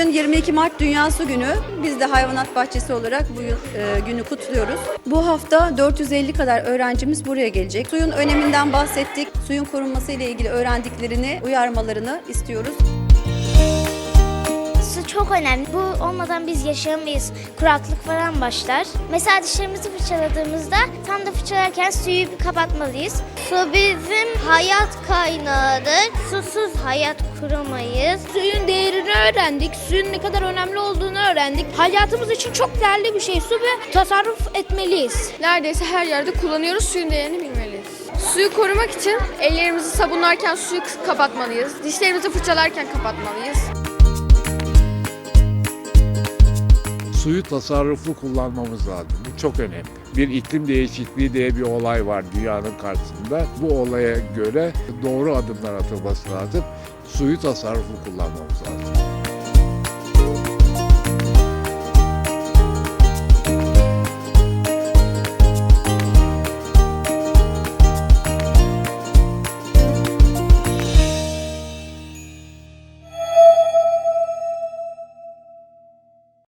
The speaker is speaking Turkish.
22 Mart Dünya Su Günü. Biz de Hayvanat Bahçesi olarak bu yıl, e, günü kutluyoruz. Bu hafta 450 kadar öğrencimiz buraya gelecek. Suyun öneminden bahsettik. Suyun korunması ile ilgili öğrendiklerini uyarmalarını istiyoruz. Su çok önemli. Bu olmadan biz yaşayamayız. Kuraklık falan başlar. Mesela dişlerimizi fırçaladığımızda tam da fırçalarken suyu bir kapatmalıyız. Su bizim hayat kaynağıdır. Susuz hayat kuramayız. Suyun öğrendik. Suyun ne kadar önemli olduğunu öğrendik. Hayatımız için çok değerli bir şey su ve tasarruf etmeliyiz. Neredeyse her yerde kullanıyoruz. Suyun değerini bilmeliyiz. Suyu korumak için ellerimizi sabunlarken suyu kapatmalıyız. Dişlerimizi fırçalarken kapatmalıyız. suyu tasarruflu kullanmamız lazım. Bu çok önemli. Bir iklim değişikliği diye bir olay var dünyanın karşısında. Bu olaya göre doğru adımlar atılması lazım. Suyu tasarruflu kullanmamız lazım.